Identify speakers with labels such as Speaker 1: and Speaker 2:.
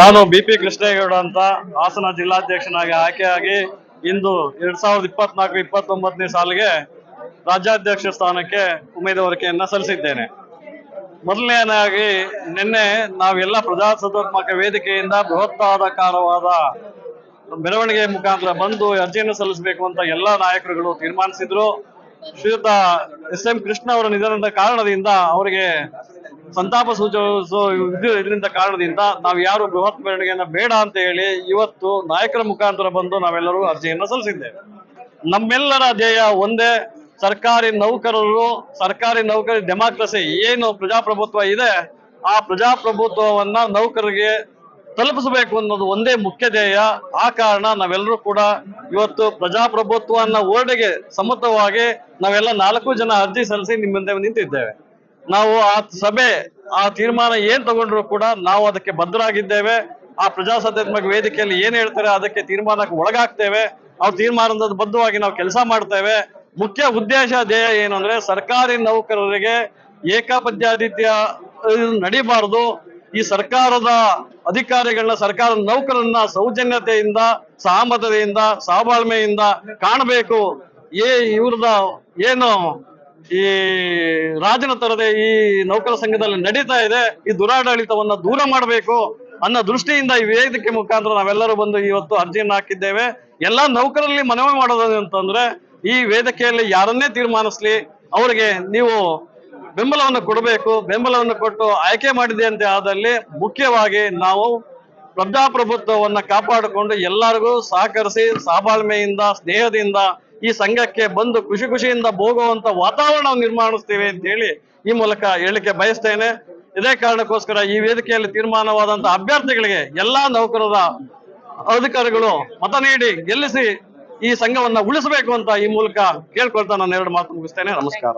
Speaker 1: ನಾನು B P Krishnegowda ಅಂತ ಹಾಸನ ಜಿಲ್ಲಾಧ್ಯಕ್ಷನಾಗಿ ಆಯ್ಕೆಯಾಗಿ ಇಂದು ಎರಡ್ ಸಾವಿರದ ಇಪ್ಪತ್ನಾಲ್ಕು, ಇಪ್ಪತ್ತೊಂಬತ್ತನೇ ಸಾಲಿಗೆ ರಾಜ್ಯಾಧ್ಯಕ್ಷ ಸ್ಥಾನಕ್ಕೆ ಉಮೇದುವಾರಿಕೆಯನ್ನ ಸಲ್ಲಿಸಿದ್ದೇನೆ. ಮೊದಲನೇದಾಗಿ ನಿನ್ನೆ ನಾವೆಲ್ಲ ಪ್ರಜಾಸತ್ತಾತ್ಮಕ ವೇದಿಕೆಯಿಂದ ಬೃಹತ್ತಾದಕಾರವಾದ ಮೆರವಣಿಗೆ ಮುಖಾಂತರ ಬಂದು ಅರ್ಜಿಯನ್ನು ಸಲ್ಲಿಸಬೇಕು ಅಂತ ಎಲ್ಲಾ ನಾಯಕರುಗಳು ತೀರ್ಮಾನಿಸಿದ್ರು. ಶ್ರೀಯುತ ಎಸ್ ಎಂ ಕೃಷ್ಣ ಅವರ ನಿಧನದ ಕಾರಣದಿಂದ ಅವರಿಗೆ ಸಂತಾಪ ಸೂಚಿಸೋ ಇದು- ಇದರಿಂದ ಕಾರಣದಿಂದ ನಾವು ಯಾರು ಬೃಹತ್ ಮೆರವಣಿಗೆಯನ್ನ ಬೇಡ ಅಂತ ಹೇಳಿ ಇವತ್ತು ನಾಯಕರ ಮುಖಾಂತರ ಬಂದು ನಾವೆಲ್ಲರೂ ಅರ್ಜಿಯನ್ನು ಸಲ್ಲಿಸಿದ್ದೇವೆ. ನಮ್ಮೆಲ್ಲರ ಧ್ಯೇಯ ಒಂದೇ, ಸರ್ಕಾರಿ ನೌಕರರು, ಸರ್ಕಾರಿ ನೌಕರಿ ಡೆಮಾಕ್ರಸಿ ಏನು ಪ್ರಜಾಪ್ರಭುತ್ವ ಇದೆ, ಆ ಪ್ರಜಾಪ್ರಭುತ್ವವನ್ನ ನೌಕರರಿಗೆ ತಲುಪಿಸಬೇಕು ಅನ್ನೋದು ಒಂದೇ ಮುಖ್ಯ ಧ್ಯೇಯ. ಆ ಕಾರಣ ನಾವೆಲ್ಲರೂ ಕೂಡ ಇವತ್ತು ಪ್ರಜಾಪ್ರಭುತ್ವವನ್ನ ಓರ್ಡೆಗೆ ಸಮತವಾಗಿ ನಾವೆಲ್ಲ ನಾಲ್ಕು ಜನ ಅರ್ಜಿ ಸಲ್ಲಿಸಿ ನಿಮ್ಮ ನಿಂತಿದ್ದೇವೆ. ನಾವು ಆ ಸಭೆ, ಆ ತೀರ್ಮಾನ ಏನ್ ತಗೊಂಡ್ರು ಕೂಡ ನಾವು ಅದಕ್ಕೆ ಬದ್ಧರಾಗಿದ್ದೇವೆ. ಆ ಪ್ರಜಾಸತ್ತಾತ್ಮಕ ವೇದಿಕೆಯಲ್ಲಿ ಏನ್ ಹೇಳ್ತಾರೆ ಅದಕ್ಕೆ ತೀರ್ಮಾನಕ್ಕೆ ಒಳಗಾಗ್ತೇವೆ. ಆ ತೀರ್ಮಾನದ ಬದ್ಧವಾಗಿ ನಾವು ಕೆಲಸ ಮಾಡ್ತೇವೆ. ಮುಖ್ಯ ಉದ್ದೇಶ ಧ್ಯೇಯ ಏನು ಅಂದ್ರೆ ಸರ್ಕಾರಿ ನೌಕರರಿಗೆ ಏಕಪದ್ಯಾದಿತ್ಯ ಇದು ನಡಿಬಾರದು. ಈ ಸರ್ಕಾರದ ಅಧಿಕಾರಿಗಳನ್ನ, ಸರ್ಕಾರದ ನೌಕರನ್ನ ಸೌಜನ್ಯತೆಯಿಂದ, ಸಹಮತತೆಯಿಂದ, ಸಹಬಾಳ್ಮೆಯಿಂದ ಕಾಣಬೇಕು. ಏ ಇವ್ರದ ಏನು ಈ ರಾಜನ ತರದೆ ಈ ನೌಕರ ಸಂಘದಲ್ಲಿ ನಡೀತಾ ಇದೆ. ಈ ದುರಾಡಳಿತವನ್ನ ದೂರ ಮಾಡಬೇಕು ಅನ್ನೋ ದೃಷ್ಟಿಯಿಂದ ಈ ವೇದಿಕೆ ಮುಖಾಂತರ ನಾವೆಲ್ಲರೂ ಬಂದು ಇವತ್ತು ಅರ್ಜಿಯನ್ನು ಹಾಕಿದ್ದೇವೆ. ಎಲ್ಲಾ ನೌಕರಲ್ಲಿ ಮನವಿ ಮಾಡೋದು ಅಂತಂದ್ರೆ, ಈ ವೇದಿಕೆಯಲ್ಲಿ ಯಾರನ್ನೇ ತೀರ್ಮಾನಿಸ್ಲಿ, ಅವರಿಗೆ ನೀವು ಬೆಂಬಲವನ್ನು ಕೊಡಬೇಕು. ಬೆಂಬಲವನ್ನು ಕೊಟ್ಟು ಆಯ್ಕೆ ಮಾಡಿದೆ ಅಂತ ಆದಲ್ಲಿ ಮುಖ್ಯವಾಗಿ ನಾವು ಪ್ರಜಾಪ್ರಭುತ್ವವನ್ನು ಕಾಪಾಡಿಕೊಂಡು ಎಲ್ಲರಿಗೂ ಸಹಕರಿಸಿ ಸಹಬಾಳ್ಮೆಯಿಂದ ಸ್ನೇಹದಿಂದ ಈ ಸಂಘಕ್ಕೆ ಬಂದು ಖುಷಿ ಖುಷಿಯಿಂದ ಹೋಗುವಂತ ವಾತಾವರಣ ನಿರ್ಮಾಣಿಸ್ತೇವೆ ಅಂತ ಹೇಳಿ ಈ ಮೂಲಕ ಹೇಳಿಕೆ ಬಯಸ್ತೇನೆ. ಇದೇ ಕಾರಣಕ್ಕೋಸ್ಕರ ಈ ವೇದಿಕೆಯಲ್ಲಿ ತೀರ್ಮಾನವಾದಂತ ಅಭ್ಯರ್ಥಿಗಳಿಗೆ ಎಲ್ಲಾ ನೌಕರರ ಅಧಿಕಾರಿಗಳು ಮತ ನೀಡಿ ಗೆಲ್ಲಿಸಿ ಈ ಸಂಘವನ್ನ ಉಳಿಸಬೇಕು ಅಂತ ಈ ಮೂಲಕ ಕೇಳ್ಕೊಳ್ತಾ ನಾನು ಎರಡು ಮಾತು ಮುಗಿಸ್ತೇನೆ. ನಮಸ್ಕಾರ.